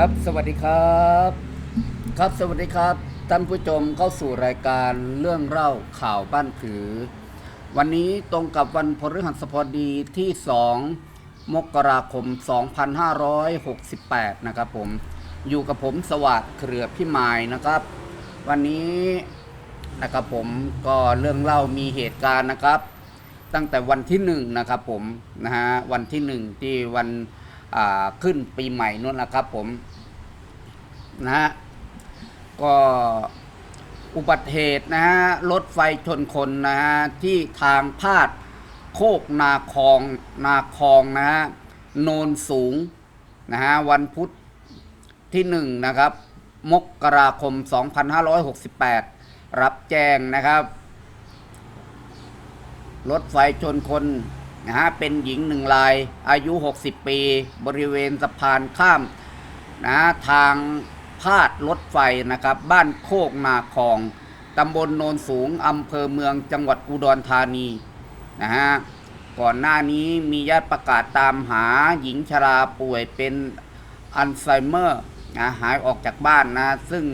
ครับ สวัสดีครับ ครับสวัสดีครับท่านผู้ชมเข้าสู่รายการเรื่องเล่าข่าวบ้านผือ วันนี้ตรงกับวันพฤหัสบดีที่ 2 มกราคม 2568 นะครับผมอยู่กับผมสวัสดิ์เครือพี่มายนะครับ วันนี้นะครับผมก็เรื่องเล่ามีเหตุการณ์นะครับ ตั้งแต่วันที่หนึ่งนะครับผมนะฮะวันที่หนึ่งที่วัน ขึ้นปีใหม่นู่นนะครับผมนะฮะก็อุบัติเหตุนะฮะรถไฟชนคนนะฮะที่ทางพาดโคกนาคองนาคองนะฮะโนนสูงนะฮะวันพุธที่หนึ่งนะครับ มกราคม 2568 รับแจ้งนะครับ รถไฟชนคน นะฮะเป็นหญิงหนึ่งรายอายุ 60 ปี บริเวณสะพานข้ามนะฮะทางพาดรถไฟนะครับ บ้านโคกนาคองตำบลโนนสูงอำเภอเมืองจังหวัดอุดรธานีนะฮะก่อนหน้านี้มีญาติประกาศตามหาหญิงชราป่วยเป็นอัลไซเมอร์นะหายออกจากบ้านนะ ซึ่ง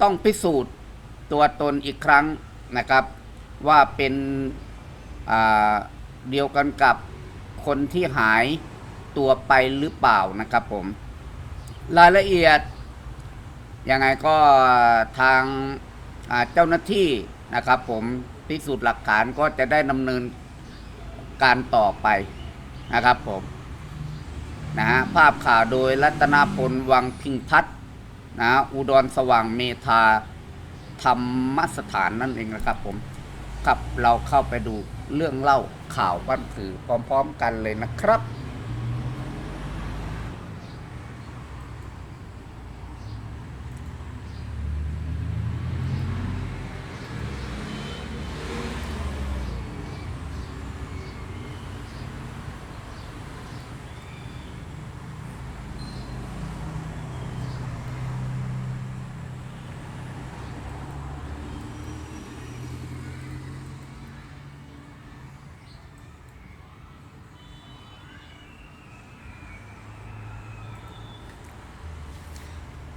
ต้องพิสูจน์ตัวตนอีกครั้งนะครับ ว่าเป็นอ่า เดียวกันกับคนที่หายตัวไปหรือเปล่านะครับผม รายละเอียดยังไงก็ทางเจ้าหน้าที่นะครับ ผมพิสูจน์หลักฐานก็จะได้ดำเนินการต่อไปนะครับผมนะฮะภาพข่าวโดยรัตนาพลวังพิงพัฒน์นะฮะอุดรสว่างเมธาธรรมสถานนั่นเองนะครับผม ครับ เราเข้าไปดูเรื่องเล่าข่าวบ้านผือพร้อม ๆ กันเลยนะครับ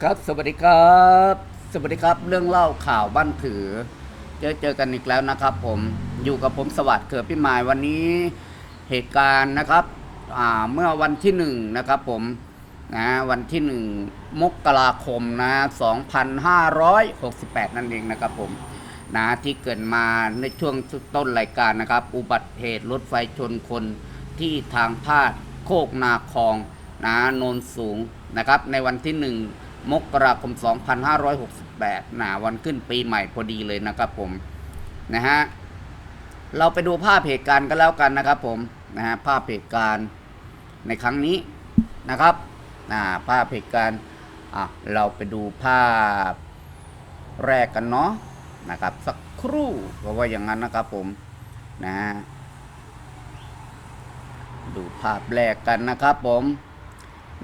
ครับสวัสดีครับ สวัสดีครับ เรื่องเล่าข่าวบ้านผือ เจอเจอกันอีกแล้วนะครับ ผมอยู่กับผมสวัสดิ์เกิดพี่มายวันนี้เหตุการณ์นะครับเมื่อวันที่หนึ่งนะครับผมนะวันที่หนึ่งมกราคมนะ2568 นั่นเองนะครับผมนะที่เกิดมาในช่วงต้นรายการนะครับ อุบัติเหตุรถไฟชนคนที่ทางพาดโคกนาคองนะโนนสูงนะครับ ในวันที่หนึ่ง มกราคม 2568นะวันขึ้นปีใหม่พอดีเลยนะครับผมนะฮะเราไปดูภาพเหตุการณ์กันแล้วกันนะครับผมนะฮะภาพเหตุการณ์ในครั้งนี้นะครับนะภาพเหตุการณ์อะเราไปดูภาพแรกกันเนาะนะครับ สักครู่เพราะว่าอย่างนั้นนะครับผมนะฮะดูภาพแรกกันนะครับผม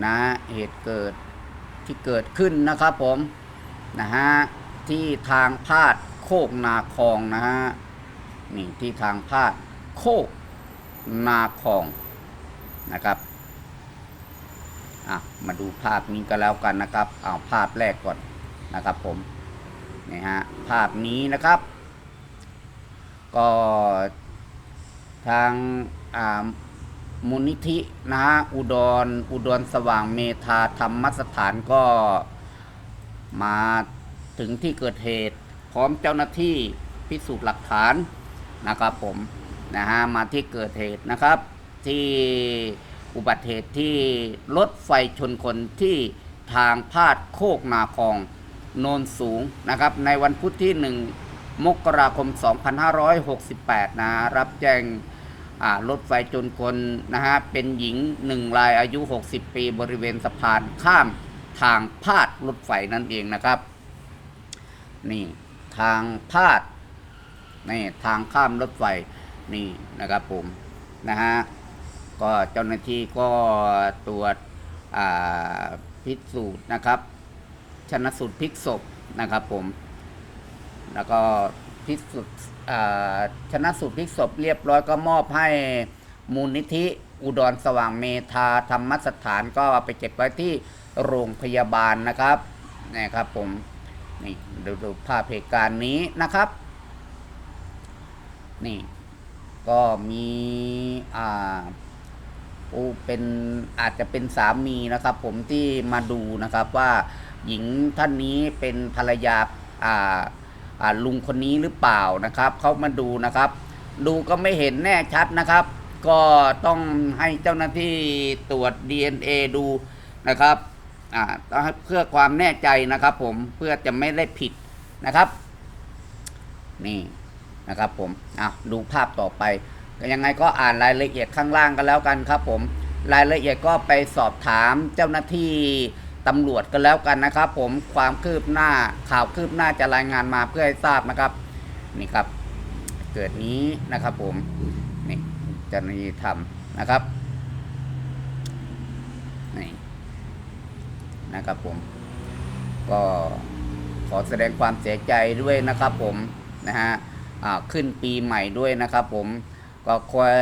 นะเหตุเกิด ที่เกิดขึ้นนะครับผมนะฮะที่ทางพาดโคกนาคองนะฮะนี่ที่ทางพาดโคกนาคองนะครับอะมาดูภาพนี้กันแล้วกันนะครับเอาภาพแรกก่อนนะครับผมนี่ฮะภาพนี้นะครับ ก็ทางอ่า มูลนิธินะฮะอุดรอุดรสว่างเมธาธรรมสถานก็มาถึงที่เกิดเหตุ พร้อมเจ้าหน้าที่พิสูจน์หลักฐานนะครับผมนะฮะมาที่เกิดเหตุนะครับ ที่อุบัติเหตุที่รถไฟชนคนที่ทางพาดโคกนาคองโนนสูงนะครับ ในวันพุธที่ 1 มกราคม 2568 นะ รับแจ้ง รถไฟจนคนนะฮะเป็นหญิงหนึ่งรายอายุ 60 ปีบริเวณสะพานข้ามทางพาดรถไฟนั่นเองนะครับ นี่ทางพาดนี่ทางข้ามรถไฟนี่นะครับผมนะฮะก็เจ้าหน้าที่ก็ตรวจพิสูจน์นะครับชนะสูตรพลิกศพนะครับผม แล้วก็ พิสูจน์ชนะสูตรพลิกศพเรียบร้อยก็มอบให้มูลนิธิอุดรสว่างเมธาธรรมสถานก็ไปเก็บไว้ที่โรงพยาบาลนะครับนี่ครับผมนี่ดูดูภาพเหตุการณ์นี้นะครับ นี่ ก็มีอ่าโอเป็นอาจจะเป็นสามีนะครับ ผมที่มาดูนะครับว่าหญิงท่านนี้เป็นภรรยาอ่า ลุงคนนี้หรือเปล่านะครับเขามาดูนะครับ ดูก็ไม่เห็นแน่ชัดนะครับ ก็ต้องให้เจ้าหน้าที่ตรวจ DNA ดูนะครับอ่าเพื่อความแน่ใจนะครับ ผมเพื่อจะไม่ได้ผิดนะครับ นี่นะครับผมอะดูภาพต่อไปยังไงก็อ่านรายละเอียดข้างล่างกันแล้วกันครับ ผมรายละเอียดก็ไปสอบถามเจ้าหน้าที่ ตำรวจกันแล้วกันนะครับ ผมความคืบหน้าข่าวคืบหน้าจะรายงานมาเพื่อให้ทราบนะครับ นี่ครับ เกิดนี้นะครับ ผมนี่จ้าหน้าที่ทำนะครับนี่นะครับผม ก็ขอแสดงความเสียใจด้วยนะครับผมนะฮะขึ้นปีใหม่ด้วยนะครับผมก็คอย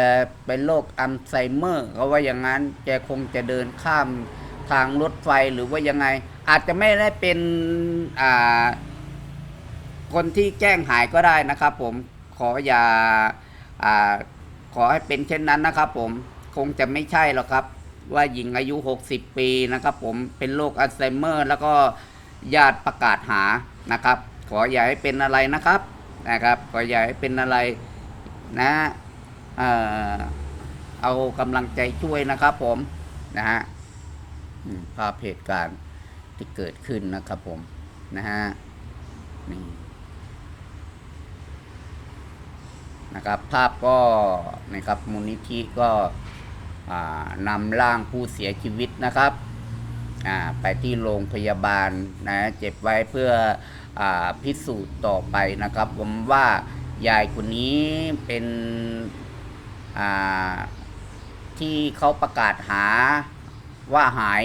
เป็นโรคอัลไซเมอร์เขาว่าอย่างนั้นแกคงจะเดินข้าม ทางรถไฟหรือว่ายังไง อาจจะไม่ได้เป็นคนที่แจ้งหายก็ได้นะครับ ผมขออย่าอาขอให้เป็นเช่นนั้นนะครับ ผมคงจะไม่ใช่หรอกครับ ว่าหญิงอายุ 60 ปีนะครับ ผมเป็นโรคอัลไซเมอร์ แล้วก็ญาติประกาศหานะครับ ขออย่าให้เป็นอะไรนะครับนะครับ ขออย่าให้เป็นอะไรนะเอ่อเอากำลังใจช่วยนะครับผมนะฮะ ภาพเหตุการณ์ที่เกิดขึ้นนะครับผมนะฮะนี่นะครับภาพก็นะครับมูลนิธิก็นำร่างผู้เสียชีวิตนะครับไปที่โรงพยาบาลนะเจ็บไว้เพื่ออพิสูจน์ต่อไปนะครับ ผมว่ายายคนนี้เป็นที่เขาประกาศหา ว่าหาย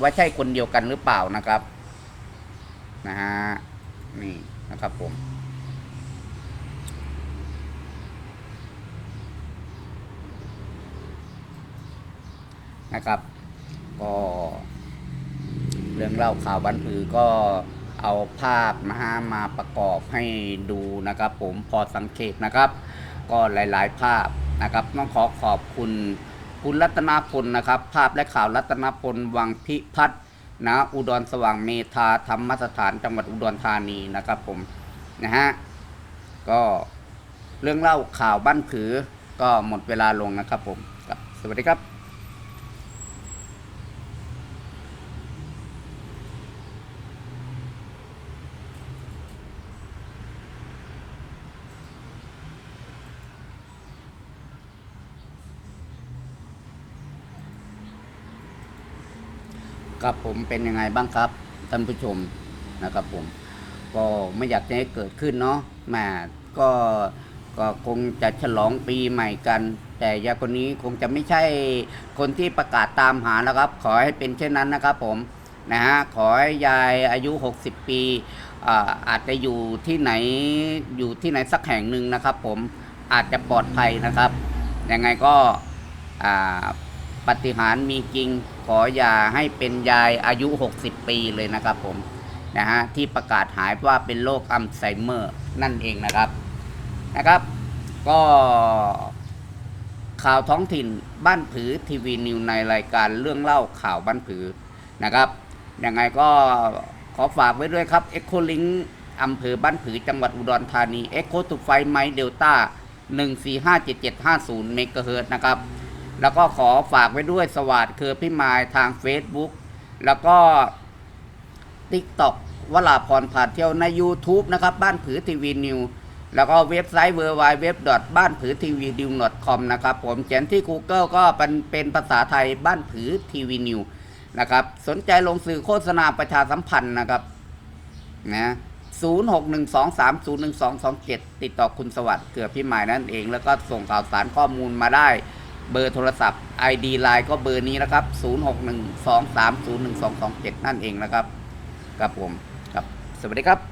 ว่าใช่คนเดียวกันหรือเปล่านะครับ นะฮะนี่นะครับผมนะครับ ก็เรื่องเล่าข่าวบันผือก็เอาภาพนะฮะมาประกอบให้ดูนะครับ ผมพอสังเกตนะครับ ก็หลาย ๆ ภาพนะครับ ต้องขอขอบคุณ คุณรัตนาพลนะครับ ภาพและข่าวรัตนาพลวังพิพัฒน์นะอุดรสว่างเมธาธรรมสถานจังหวัดอุดรธานีนะครับผมนะฮะก็เรื่องเล่าข่าวบ้านผือก็หมดเวลาลงนะครับผมสวัสดีครับ ครับผมเป็นยังไงบ้างครับท่านผู้ชมนะครับผม ก็ไม่อยากจะให้เกิดขึ้นเนาะแหมก็ก็คงจะฉลองปีใหม่กัน แต่ยาคนนี้คงจะไม่ใช่คนที่ประกาศตามหาแล้วครับ ขอให้เป็นเช่นนั้นนะครับผมนะฮะขอให้ยายอายุ 60 ปีอาอาจจะอยู่ที่ไหนอยู่ที่ไหนสักแห่งหนึ่งนะครับ ผมอาจจะปลอดภัยนะครับยังไงก็ปฏิหารมีจริง ขออย่าให้เป็นยายอายุ 60 ปีเลยนะครับผมนะฮะที่ประกาศหายว่าเป็นโรคอัลไซเมอร์นั่นเองนะครับนะครับ ก็ข่าวท้องถิ่นบ้านผือทีวีนิวในรายการเรื่องเล่าข่าวบ้านผือนะครับยังไงก็ขอฝากไว้ด้วยครับเอ็กโคลิงอำเภอบ้านผือจังหวัดอุดรธานีเอ็กโคตุไฟไมเดลต้า1457750เมกะเฮิรตซ์นะครับ แล้วก็ขอฝากไว้ด้วยสวัสดคือพี่มายทาง Facebook แล้วก็ TikTok วลาพรผ่านเที่ยวใน YouTube นะครับ บ้านผือทีวีนิวแล้วก็เว็บไซต์ w w w บ้านผือทีวีดิว .com นะครับ ผมเขียนที่ Google ก็เป็นเป็นภาษาไทยบ้านผือทีวีนิวนะครับ สนใจลงสื่อโฆษณาประชาสัมพันธ์นะครับนะ0612301227 ติดต่อคุณสวัสดิ์เกือพี่หมายนั่นเอง แล้วก็ส่งข่าวสารข้อมูลมาได้ เบอร์โทรศัพท์ ID Line ก็เบอร์นี้นะครับ 0612301227 นั่นเองนะครับ ครับผม ครับ สวัสดีครับ